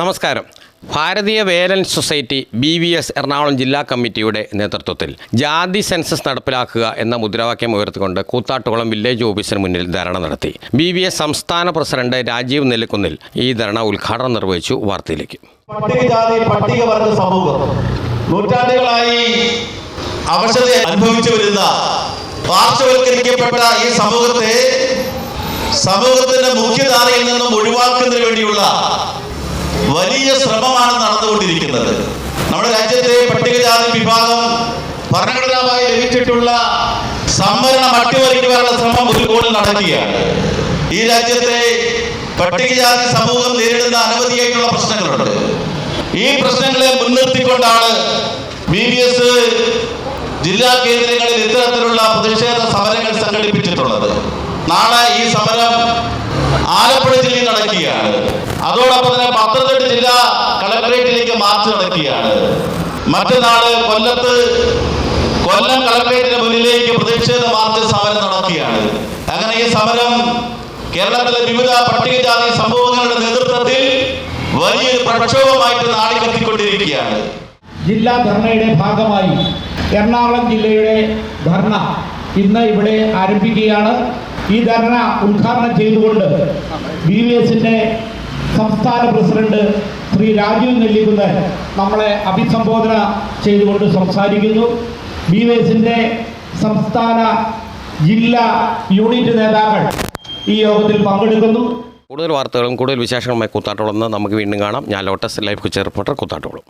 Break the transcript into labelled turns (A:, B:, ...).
A: നമസ്കാരം. Bharatiya Velan Society B V S Ernakulam ജില്ലാ കമ്മിറ്റിയുടെ നേതൃത്വത്തിൽ ജാതി സെൻസസ് നടപ്പിലാക്കുക എന്ന മുദ്രാവാക്യം ഉയർത്തിക്കൊണ്ട് കൂത്താട്ടുകുളം വില്ലേജ് ഓഫീസിന് മുന്നിൽ ധർണ നടത്തി. ബി വി എസ് സംസ്ഥാന പ്രസിഡന്റ് രാജീവ് നെല്ലിക്കുന്നിൽ ഈ ധർണ ഉദ്ഘാടനം നിർവഹിച്ചു വാർത്തയിലേക്ക്.
B: പട്ടികജാതി സമൂഹം. നൂറ്റാണ്ടുകളായി അനുഭവിച്ചു വരുന്ന പാർശ്വവൽക്കരിക്കപ്പെട്ട ഈ സമൂഹത്തെ സമൂഹത്തിന്റെ മുഖ്യധാരയിൽ നിന്നും ഒഴിവാക്കുന്നതിന് വേണ്ടിയുള്ള വലിയ ശ്രമമാണ് നടന്നുകൊണ്ടിരിക്കുന്നത്. നമ്മുടെ രാജ്യത്തെ പട്ടികജാതി വിഭാഗം ഭരണഘടനാമായി ലഭിച്ചിട്ടുള്ള സംവരണം അട്ടിമറിക്കുവാനുള്ള ശ്രമം ഒരു നടക്കുകയാണ്. ഈ രാജ്യത്തെ പട്ടികജാതി സമൂഹം നേരിടുന്ന അനവധിയായിട്ടുള്ള പ്രശ്നങ്ങളുണ്ട്. ഈ പ്രശ്നങ്ങളെ മുൻനിർത്തിക്കൊണ്ടാണ് ബി ബി എസ് ജില്ലാ കേന്ദ്രങ്ങളിൽ ഇത്തരത്തിലുള്ള പ്രതിഷേധ സമരങ്ങൾ സംഘടിപ്പിച്ചിട്ടുള്ളത്. നാളെ ഈ സമരം ആലപ്പുഴ ജില്ലയിൽ നടക്കുകയാണ്. അതോടൊപ്പം തന്നെ പത്തനംതിട്ട മാർച്ച് നടക്കുകയാണ് മറ്റന്നാൾ കൊല്ലത്ത് കൊല്ലം കളക്ടറേറ്റിന് മുന്നിലേക്ക് പ്രതിഷേധ മാർച്ച് സമരം നടക്കുകയാണ്. അങ്ങനെ ഈ സമരം കേരളത്തിലെ വിവിധ പട്ടികജാതി സംഭവങ്ങളുടെ നേതൃത്വത്തിൽ വലിയൊരു പ്രക്ഷോഭമായിട്ട് നാളികത്തിക്കൊണ്ടിരിക്കുകയാണ്
C: ജില്ലാ ധർണയുടെ ഭാഗമായി എറണാകുളം ജില്ലയുടെ ധർണ ഇന്ന് ഇവിടെ ആരംഭിക്കുകയാണ്. ഈ ധർണ ഉദ്ഘാടനം ചെയ്തുകൊണ്ട് ബി വി എസിന്റെ സംസ്ഥാന പ്രസിഡന്റ് ശ്രീ രാജീവ് നെല്ലിക്കുന്ന് നമ്മളെ അഭിസംബോധന ചെയ്തുകൊണ്ട് സംസാരിക്കുന്നു. ബി വി സംസ്ഥാന ജില്ലാ യൂണിറ്റ് നേതാക്കൾ ഈ യോഗത്തിൽ പങ്കെടുക്കുന്നു.
A: കൂടുതൽ വാർത്തകളും കൂടുതൽ വിശേഷങ്ങളുമായി കൂത്താട്ടോളം നമുക്ക് വീണ്ടും കാണാം. ഞാൻ Lotus Life Kochi reporter Koothattukulam